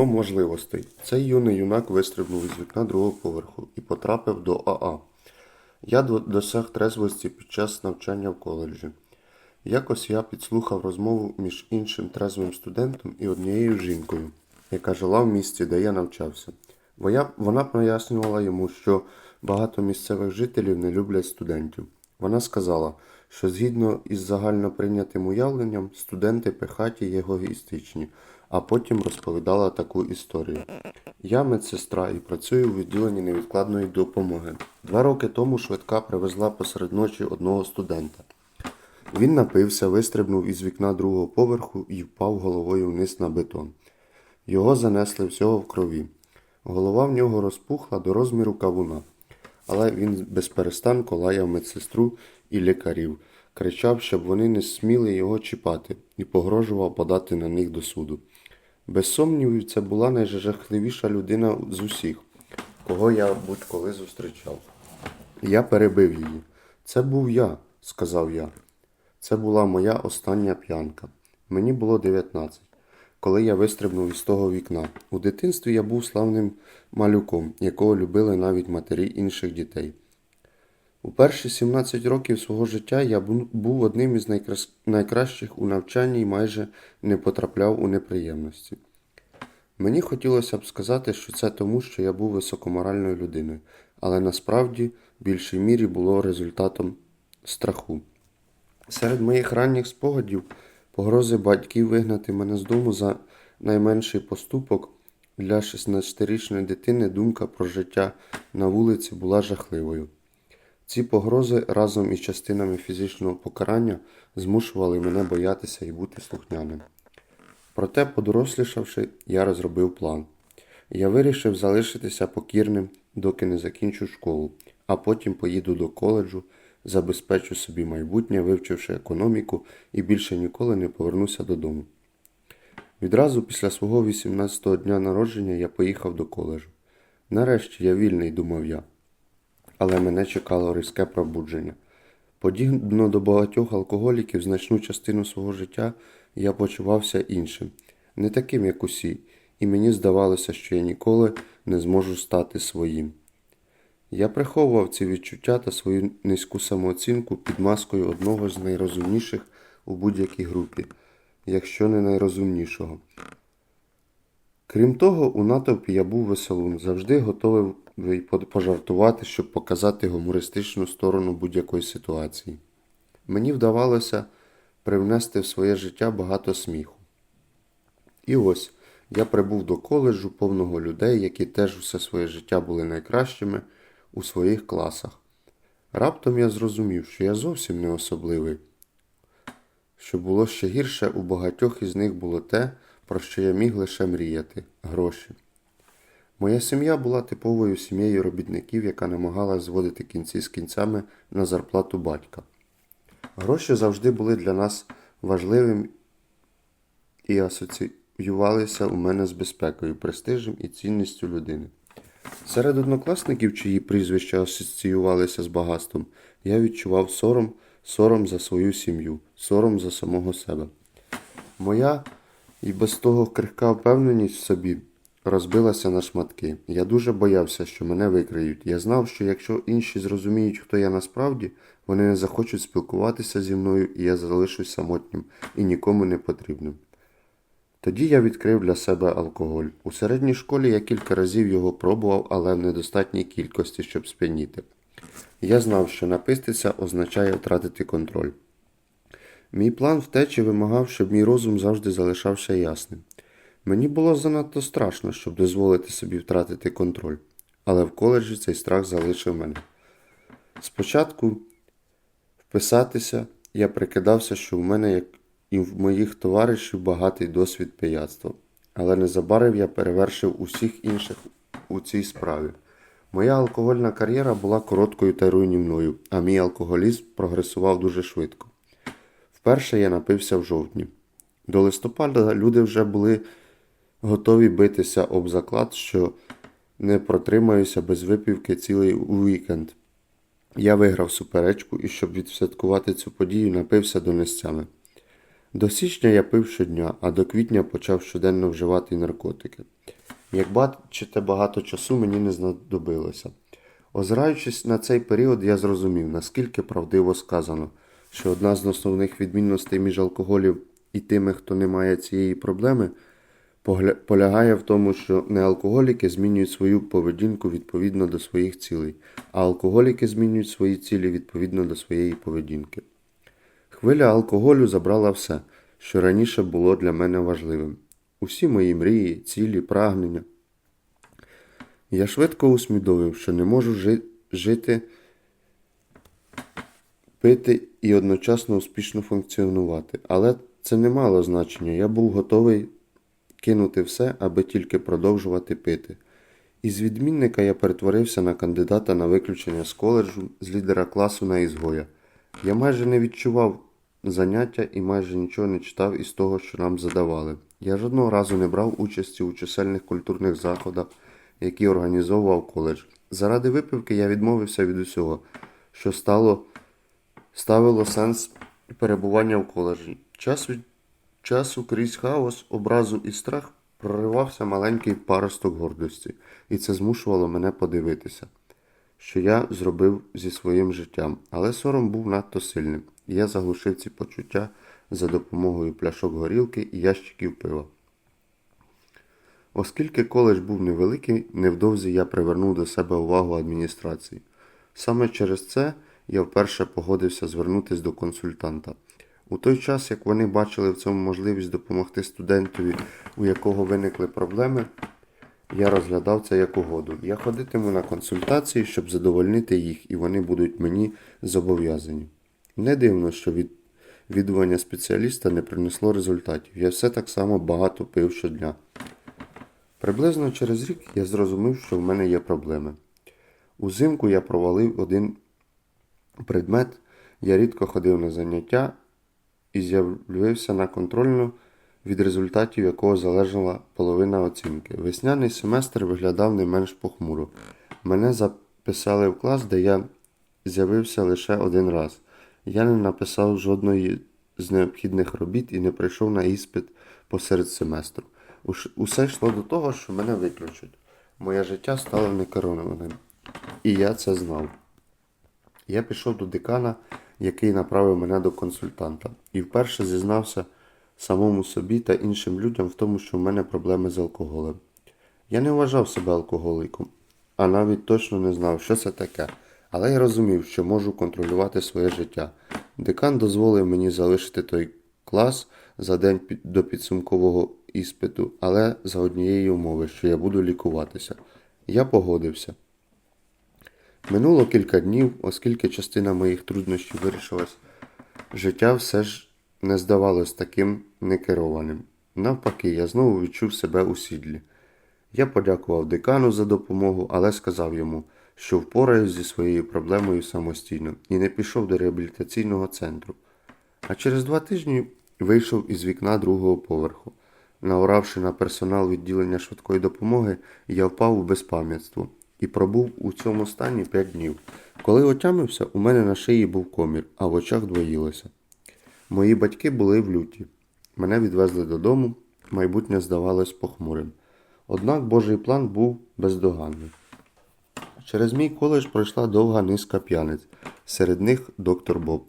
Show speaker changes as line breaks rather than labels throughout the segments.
Вікно можливостей. Цей юний юнак вистрибнув із вікна другого поверху і потрапив до АА. Я досяг трезвості під час навчання в коледжі. Якось я підслухав розмову між іншим трезвим студентом і однією жінкою, яка жила в місті, де я навчався. Вона пояснювала йому, що багато місцевих жителів не люблять студентів. Вона сказала, що згідно із загальноприйнятим уявленням, студенти пихаті й егоїстичні, а потім розповідала таку історію. Я медсестра і працюю у відділенні невідкладної допомоги. Два роки тому швидка привезла посеред ночі одного студента. Він напився, вистрибнув із вікна другого поверху і впав головою вниз на бетон. Його занесли всього в крові. Голова в нього розпухла до розміру кавуна, але він безперестанку лаяв медсестру і лікарів, кричав, щоб вони не сміли його чіпати, і погрожував подати на них до суду. Без сумнівів, це була найжахливіша людина з усіх, кого я будь-коли зустрічав. Я перебив її. Це був я, сказав я. Це була моя остання п'янка. Мені було 19, коли я вистрибнув із того вікна. У дитинстві я був славним малюком, якого любили навіть матері інших дітей. У перші 17 років свого життя я був одним із найкращих у навчанні і майже не потрапляв у неприємності. Мені хотілося б сказати, що це тому, що я був високоморальною людиною, але насправді в більшій мірі було результатом страху. Серед моїх ранніх спогадів погрози батьків вигнати мене з дому за найменший поступок для 16-річної дитини думка про життя на вулиці була жахливою. Ці погрози разом із частинами фізичного покарання змушували мене боятися і бути слухняним. Проте, подорослішавши, я розробив план. Я вирішив залишитися покірним, доки не закінчу школу, а потім поїду до коледжу, забезпечу собі майбутнє, вивчивши економіку і більше ніколи не повернуся додому. Відразу після свого 18-го дня народження я поїхав до коледжу. Нарешті я вільний, думав я. Але мене чекало різке пробудження. Подібно до багатьох алкоголіків, значну частину свого життя я почувався іншим, не таким, як усі, і мені здавалося, що я ніколи не зможу стати своїм. Я приховував ці відчуття та свою низьку самооцінку під маскою одного з найрозумніших у будь-якій групі, якщо не найрозумнішого. Крім того, у натовпі я був веселун, завжди готовий пожартувати, щоб показати гумористичну сторону будь-якої ситуації. Мені вдавалося привнести в своє життя багато сміху. І ось я прибув до коледжу повного людей, які теж усе своє життя були найкращими у своїх класах. Раптом я зрозумів, що я зовсім не особливий. Що було ще гірше, у багатьох із них було те, про що я міг лише мріяти гроші. Моя сім'я була типовою сім'єю робітників, яка намагалась зводити кінці з кінцями на зарплату батька. Гроші завжди були для нас важливим і асоціювалися у мене з безпекою, престижем і цінністю людини. Серед однокласників, чиї прізвища асоціювалися з багатством, я відчував сором, сором за свою сім'ю, сором за самого себе. Моя і без того крихка впевненість в собі розбилася на шматки. Я дуже боявся, що мене викриють. Я знав, що якщо інші зрозуміють, хто я насправді, вони не захочуть спілкуватися зі мною, і я залишусь самотнім і нікому не потрібним. Тоді я відкрив для себе алкоголь. У середній школі я кілька разів його пробував, але в недостатній кількості, щоб сп'яніти. Я знав, що напистися означає втратити контроль. Мій план втечі вимагав, щоб мій розум завжди залишався ясним. Мені було занадто страшно, щоб дозволити собі втратити контроль, але в коледжі цей страх залишив мене. Спочатку вписатися я прикидався, що в мене, як і в моїх товаришів, багатий досвід пияцтва, але незабаром я перевершив усіх інших у цій справі. Моя алкогольна кар'єра була короткою та руйнівною, а мій алкоголізм прогресував дуже швидко. Вперше я напився в жовтні. До листопада люди вже були готові битися об заклад, що не протримаюся без випівки цілий уікенд. Я виграв суперечку і, щоб відсвяткувати цю подію, напився до нестями. До січня я пив щодня, а до квітня почав щоденно вживати наркотики. Як бачите, багато часу мені не знадобилося. Озираючись на цей період, я зрозумів, наскільки правдиво сказано, що одна з основних відмінностей між алкоголем і тими, хто не має цієї проблеми, полягає в тому, що неалкоголіки змінюють свою поведінку відповідно до своїх цілей, а алкоголіки змінюють свої цілі відповідно до своєї поведінки. Хвиля алкоголю забрала все, що раніше було для мене важливим. Усі мої мрії, цілі, прагнення. Я швидко усвідомив, що не можу жи- жити, пити і одночасно успішно функціонувати. Але це не мало значення. Я був готовий кинути все, аби тільки продовжувати пити. Із відмінника я перетворився на кандидата на виключення з коледжу, з лідера класу на ізгоя. Я майже не відчував заняття і майже нічого не читав із того, що нам задавали. Я жодного разу не брав участі у чисельних культурних заходах, які організовував коледж. Заради випивки я відмовився від усього, що стало, ставило сенс перебування в коледжі. Час від часу крізь хаос, образу і страх проривався маленький паросток гордості, і це змушувало мене подивитися, що я зробив зі своїм життям. Але сором був надто сильним, я заглушив ці почуття за допомогою пляшок горілки і ящиків пива. Оскільки коледж був невеликий, невдовзі я привернув до себе увагу адміністрації. Саме через це я вперше погодився звернутися до консультанта. У той час, як вони бачили в цьому можливість допомогти студентові, у якого виникли проблеми, я розглядав це як угоду. Я ходитиму на консультації, щоб задовольнити їх, і вони будуть мені зобов'язані. Не дивно, що від відвідування спеціаліста не принесло результатів. Я все так само багато пив щодня. Приблизно через рік я зрозумів, що в мене є проблеми. Узимку я провалив один предмет, я рідко ходив на заняття і з'явився на контрольну, від результатів якого залежала половина оцінки. Весняний семестр виглядав не менш похмуро. Мене записали в клас, де я з'явився лише один раз. Я не написав жодної з необхідних робіт і не прийшов на іспит посеред семестру. Усе йшло до того, що мене виключать. Моє життя стало некерованим. І я це знав. Я пішов до декана, який направив мене до консультанта, і вперше зізнався самому собі та іншим людям в тому, що в мене проблеми з алкоголем. Я не вважав себе алкоголіком, а навіть точно не знав, що це таке. Але я розумів, що можу контролювати своє життя. Декан дозволив мені залишити той клас за день до підсумкового іспиту, але за однієї умови, що я буду лікуватися. Я погодився. Минуло кілька днів, оскільки частина моїх труднощів вирішилась, життя все ж не здавалось таким некерованим. Навпаки, я знову відчув себе у сідлі. Я подякував декану за допомогу, але сказав йому, що впораюсь зі своєю проблемою самостійно і не пішов до реабілітаційного центру. А через два тижні вийшов із вікна другого поверху. Наоравши на персонал відділення швидкої допомоги, я впав у безпам'ятство і пробув у цьому стані п'ять днів. Коли отямився, у мене на шиї був комір, а в очах двоїлося. Мої батьки були в люті. Мене відвезли додому, майбутнє здавалось похмурим. Однак Божий план був бездоганний. Через мій коледж пройшла довга низка п'яниць, серед них доктор Боб.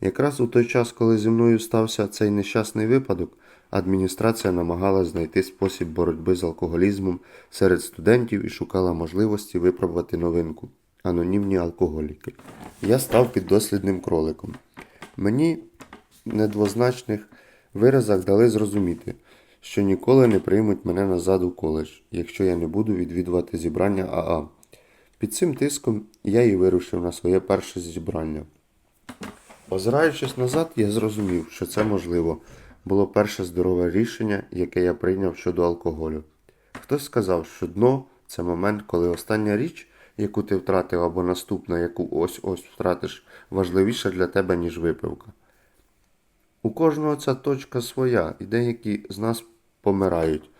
Якраз у той час, коли зі мною стався цей нещасний випадок, адміністрація намагалась знайти спосіб боротьби з алкоголізмом серед студентів і шукала можливості випробувати новинку анонімні алкоголіки. Я став піддослідним кроликом. Мені недвозначних виразах дали зрозуміти, що ніколи не приймуть мене назад у коледж, якщо я не буду відвідувати зібрання АА. Під цим тиском я і вирушив на своє перше зібрання. Озираючись назад, я зрозумів, що це можливо. Було перше здорове рішення, яке я прийняв щодо алкоголю. Хтось сказав, що дно це момент, коли остання річ, яку ти втратив, або наступна, яку ось ось втратиш, важливіша для тебе, ніж випивка. У кожного ця точка своя, і деякі з нас помирають,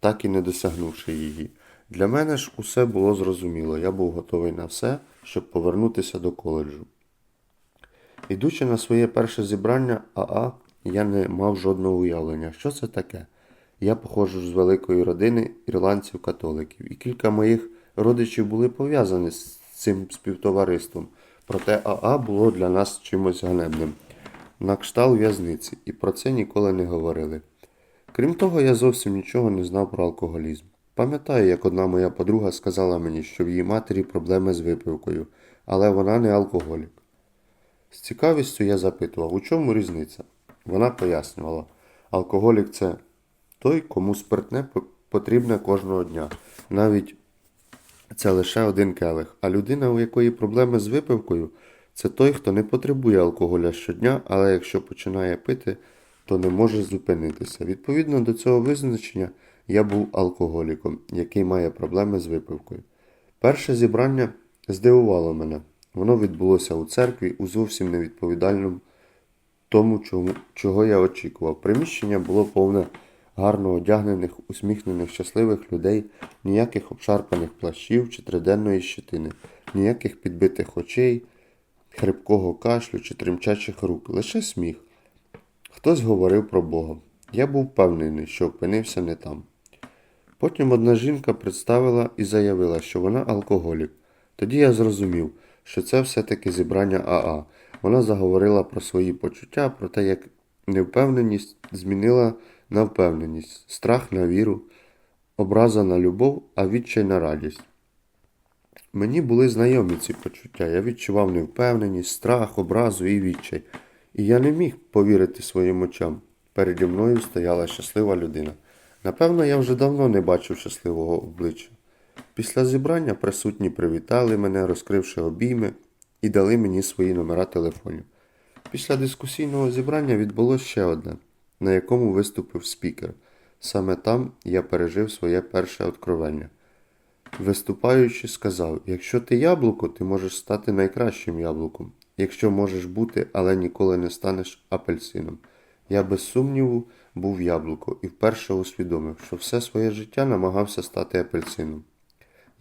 так і не досягнувши її. Для мене ж усе було зрозуміло. Я був готовий на все, щоб повернутися до коледжу. Ідучи на своє перше зібрання АА, я не мав жодного уявлення, що це таке. Я походжу з великої родини ірландців-католиків, і кілька моїх родичів були пов'язані з цим співтовариством. Проте АА було для нас чимось ганебним. На кшталт в'язниці, і про це ніколи не говорили. Крім того, я зовсім нічого не знав про алкоголізм. Пам'ятаю, як одна моя подруга сказала мені, що в її матері проблеми з випивкою, але вона не алкоголік. З цікавістю я запитував, у чому різниця? Вона пояснювала, алкоголік це той, кому спиртне потрібне кожного дня. Навіть це лише один келих. А людина, у якої проблеми з випивкою, це той, хто не потребує алкоголя щодня, але якщо починає пити, то не може зупинитися. Відповідно до цього визначення, я був алкоголіком, який має проблеми з випивкою. Перше зібрання здивувало мене. Воно відбулося у церкві у зовсім невідповідальному тому, чому, чого я очікував. Приміщення було повне гарно одягнених, усміхнених, щасливих людей, ніяких обшарпаних плащів чи триденної щитини, ніяких підбитих очей, хрипкого кашлю чи тремчачих рук, лише сміх. Хтось говорив про Бога. Я був впевнений, що опинився не там. Потім одна жінка представила і заявила, що вона алкоголік. Тоді я зрозумів, що це все-таки зібрання АА. Вона заговорила про свої почуття, про те, як невпевненість змінила на впевненість, страх на віру, образа на любов, а відчай на радість. Мені були знайомі ці почуття. Я відчував невпевненість, страх, образу і відчай. І я не міг повірити своїм очам. Переді мною стояла щаслива людина. Напевно, я вже давно не бачив щасливого обличчя. Після зібрання присутні привітали мене, розкривши обійми, і дали мені свої номера телефонів. Після дискусійного зібрання відбулося ще одне, на якому виступив спікер. Саме там я пережив своє перше откровення. Виступаючи, сказав: якщо ти яблуко, ти можеш стати найкращим яблуком. Якщо можеш бути, але ніколи не станеш апельсином. Я без сумніву був яблуко і вперше усвідомив, що все своє життя намагався стати апельсином.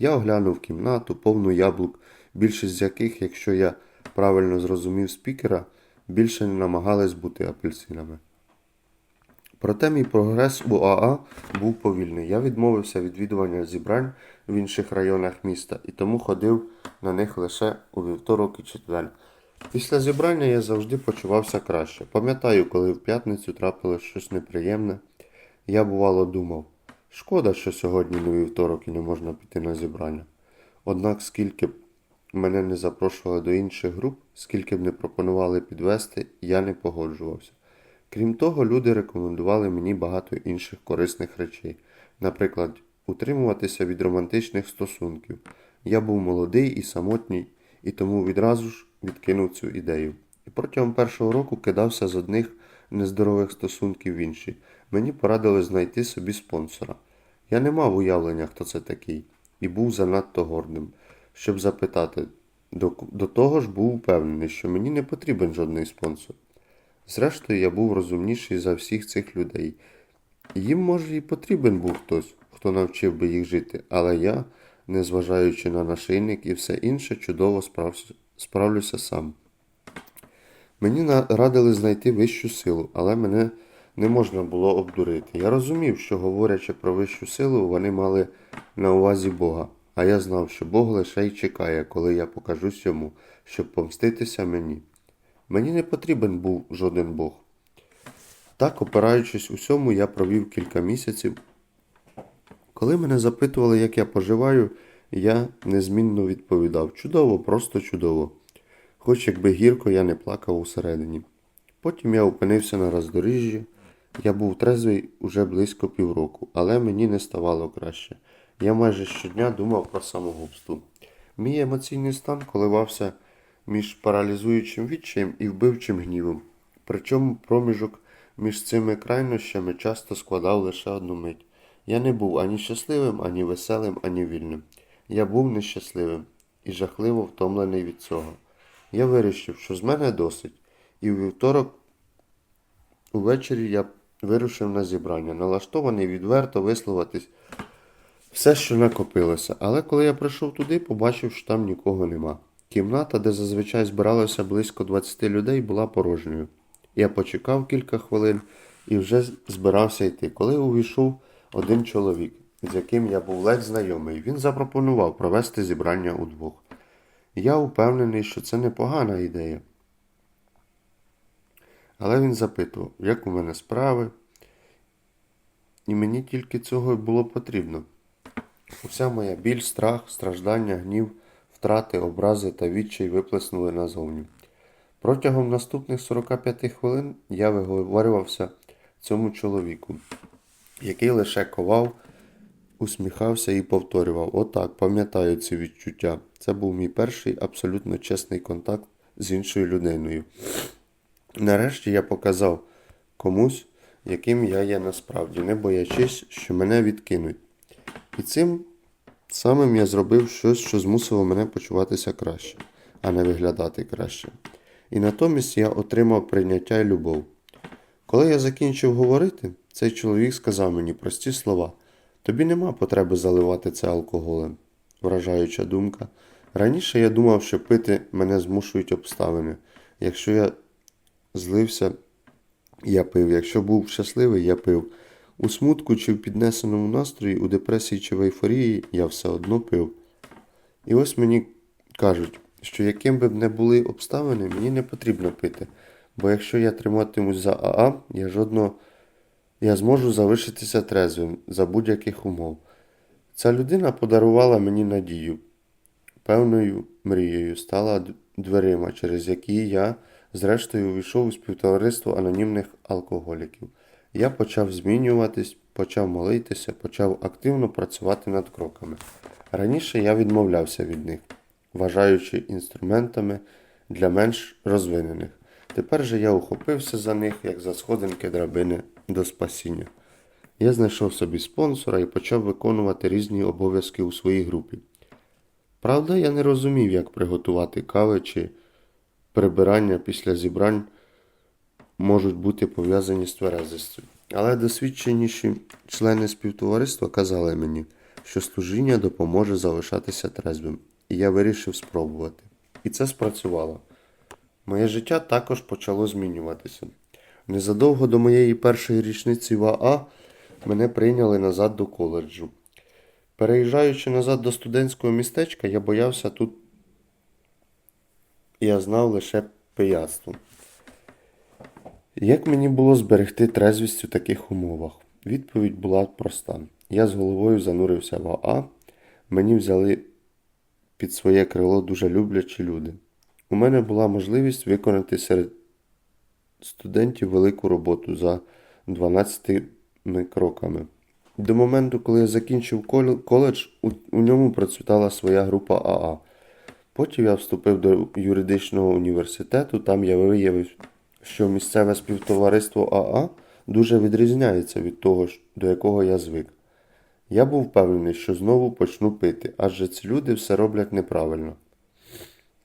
Я оглянув кімнату, повну яблук, більшість з яких, якщо я правильно зрозумів спікера, більше не намагались бути апельсинами. Проте мій прогрес у АА був повільний. Я відмовився від відвідування зібрань в інших районах міста і тому ходив на них лише у вівторок і четвер. Після зібрання я завжди почувався краще. Пам'ятаю, коли в п'ятницю трапилось щось неприємне, я бувало думав, шкода, що сьогодні не вівторок і не можна піти на зібрання. Однак, скільки б мене не запрошували до інших груп, скільки б не пропонували підвести, я не погоджувався. Крім того, люди рекомендували мені багато інших корисних речей, наприклад, утримуватися від романтичних стосунків. Я був молодий і самотній, і тому відразу ж відкинув цю ідею. І протягом першого року кидався з одних нездорових стосунків в інші. Мені порадили знайти собі спонсора. Я не мав уявлення, хто це такий, і був занадто гордим, щоб запитати. До, до того ж був впевнений, що мені не потрібен жодний спонсор. Зрештою, я був розумніший за всіх цих людей. Їм, може, і потрібен був хтось, хто навчив би їх жити, але я, незважаючи на нашийник і все інше, чудово справ- справлюся сам. Мені радили знайти вищу силу, але мене не можна було обдурити. Я розумів, що, говорячи про вищу силу, вони мали на увазі Бога, а я знав, що Бог лише й чекає, коли я покажусь йому, щоб помститися мені. Мені не потрібен був жоден Бог. Так, опираючись усьому, я провів кілька місяців. Коли мене запитували, як я поживаю, я незмінно відповідав чудово, просто чудово. Хоч якби гірко я не плакав усередині. Потім я опинився на роздоріжжі. Я був трезвий уже близько півроку, але мені не ставало краще. Я майже щодня думав про самогубство. Мій емоційний стан коливався між паралізуючим відчаєм і вбивчим гнівом. Причому проміжок між цими крайнощами часто складав лише одну мить. Я не був ані щасливим, ані веселим, ані вільним. Я був нещасливим і жахливо втомлений від цього. Я вирішив, що з мене досить, і у вівторок увечері я вирушив на зібрання, налаштований відверто висловитись все, що накопилося. Але коли я прийшов туди, побачив, що там нікого нема. Кімната, де зазвичай збиралося близько 20 людей, була порожньою. Я почекав кілька хвилин, і вже збирався йти, коли увійшов один чоловік, з яким я був ледь знайомий. Він запропонував провести зібрання удвох. Я упевнений, що це непогана ідея. Але він запитував, як у мене справи, і мені тільки цього й було потрібно. Уся моя біль, страх, страждання, гнів, втрати, образи та відчай виплеснули назовні. Протягом наступних 45 хвилин я виговорювався цьому чоловіку, який лише ковав, усміхався і повторював: Отак, пам'ятаю ці відчуття. Це був мій перший абсолютно чесний контакт з іншою людиною. Нарешті я показав комусь, яким я є насправді, не боячись, що мене відкинуть. І цим самим я зробив щось, що змусило мене почуватися краще, а не виглядати краще. І натомість я отримав прийняття і любов. Коли я закінчив говорити, цей чоловік сказав мені прості слова: тобі нема потреби заливати це алкоголем. Вражаюча думка. Раніше я думав, що пити мене змушують обставини. Якщо я злився, я пив. Якщо був щасливий, я пив. У смутку чи в піднесеному настрої, у депресії чи в ейфорії я все одно пив. І ось мені кажуть, що яким би не були обставини, мені не потрібно пити. Бо якщо я триматимусь за АА, я жодного я зможу залишитися трезвим за будь-яких умов. Ця людина подарувала мені надію, певною мрією стала дверима, через які я, зрештою, увійшов у співтовариство анонімних алкоголіків. Я почав змінюватись, почав молитися, почав активно працювати над кроками. Раніше я відмовлявся від них, вважаючи інструментами для менш розвинених. Тепер же я ухопився за них, як за сходинки драбини до спасіння. Я знайшов собі спонсора і почав виконувати різні обов'язки у своїй групі. Правда, я не розумів, як приготувати кави чи прибирання після зібрань можуть бути пов'язані з тверезістю. Але досвідченіші члени співтовариства казали мені, що служіння допоможе залишатися трезвим, і я вирішив спробувати. І це спрацювало. Моє життя також почало змінюватися. Незадовго до моєї першої річниці в АА мене прийняли назад до коледжу. Переїжджаючи назад до студентського містечка, я боявся тут. Я знав лише пияцтво. Як мені було зберегти трезвість у таких умовах? Відповідь була проста. Я з головою занурився в АА, мені взяли під своє крило дуже люблячі люди. У мене була можливість виконати серед студентів велику роботу за 12 кроками. До моменту, коли я закінчив коледж, у, ньому процвітала своя група АА. Потім я вступив до юридичного університету, там я виявив, що місцеве співтовариство АА дуже відрізняється від того, до якого я звик. Я був впевнений, що знову почну пити, адже ці люди все роблять неправильно.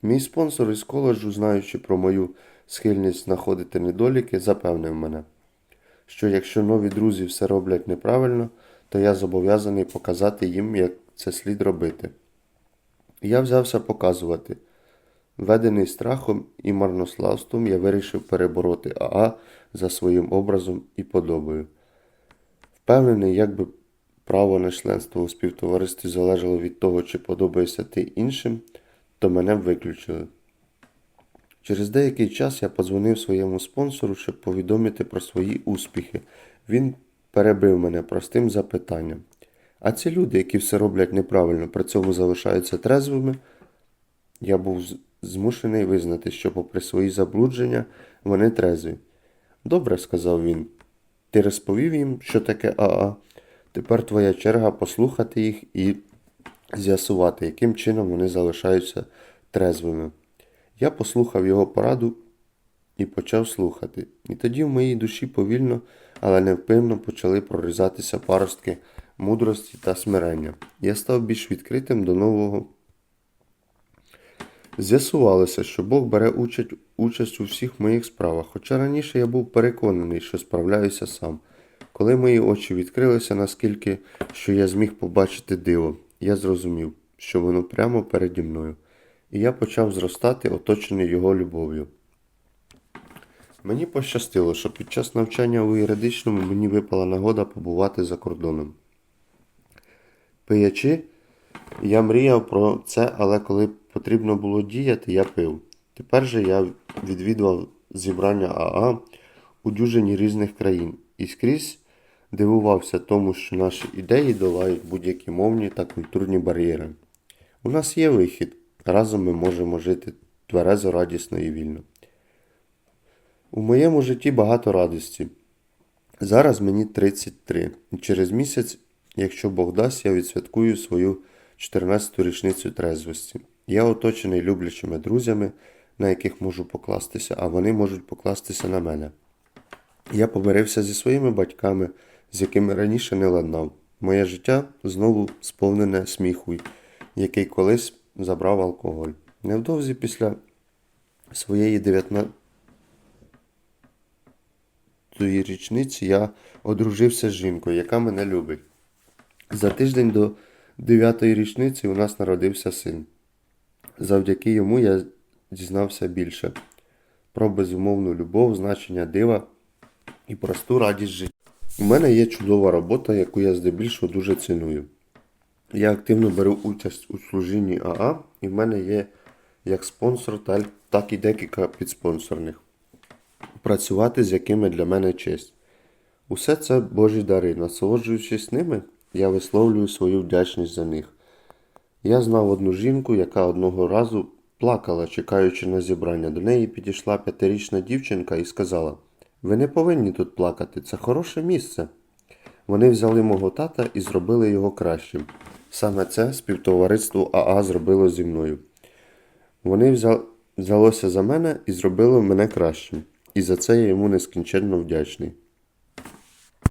Мій спонсор із коледжу, знаючи про мою схильність знаходити недоліки, запевнив мене, що якщо нові друзі все роблять неправильно, то я зобов'язаний показати їм, як це слід робити. Я взявся показувати. Ведений страхом і марнославством, я вирішив перебороти АА за своїм образом і подобою. Впевнений, якби право на членство у співтоваристві залежало від того, чи подобаєшся ти іншим, то мене виключили. Через деякий час я подзвонив своєму спонсору, щоб повідомити про свої успіхи. Він перебив мене простим запитанням. А ці люди, які все роблять неправильно, при цьому залишаються трезвими, я був змушений визнати, що, попри свої заблудження, вони трезві. Добре, сказав він. Ти розповів їм, що таке АА. Тепер твоя черга послухати їх і з'ясувати, яким чином вони залишаються трезвими. Я послухав його пораду і почав слухати. І тоді в моїй душі повільно, але невпинно почали прорізатися паростки мудрості та смирення. Я став більш відкритим до нового. З'ясувалося, що Бог бере участь, участь у всіх моїх справах, хоча раніше я був переконаний, що справляюся сам. Коли мої очі відкрилися наскільки, що я зміг побачити диво, я зрозумів, що воно прямо переді мною, і я почав зростати, оточений його любов'ю. Мені пощастило, що під час навчання у юридичному мені випала нагода побувати за кордоном. Пиячи, я мріяв про це, але коли потрібно було діяти, я пив. Тепер же я відвідував зібрання АА у дюжині різних країн і скрізь дивувався тому, що наші ідеї долають будь-які мовні та культурні бар'єри. У нас є вихід, разом ми можемо жити тверезо, радісно і вільно. У моєму житті багато радості. Зараз мені 33. І через місяць, якщо Бог дасть, я відсвяткую свою 14-ту річницю трезвості. Я оточений люблячими друзями, на яких можу покластися, а вони можуть покластися на мене. Я помирився зі своїми батьками, з якими раніше не ладнав. Моє життя знову сповнене сміху, який колись забрав алкоголь. Невдовзі після своєї 19 тої річниці я одружився з жінкою, яка мене любить. За тиждень до дев'ятої річниці у нас народився син. Завдяки йому я дізнався більше про безумовну любов, значення дива і просту радість життя. У мене є чудова робота, яку я здебільшого дуже ціную. Я активно беру участь у служінні АА, і в мене є як спонсор, так і декілька підспонсорних працювати з якими для мене честь. Усе це Божі дари. Насолоджуючись ними, я висловлюю свою вдячність за них. Я знав одну жінку, яка одного разу плакала, чекаючи на зібрання. До неї підійшла п'ятирічна дівчинка і сказала: Ви не повинні тут плакати, це хороше місце. Вони взяли мого тата і зробили його кращим. Саме це співтовариство АА зробило зі мною. Вони взя... взялося за мене і зробили мене кращим. І за це я йому нескінченно вдячний.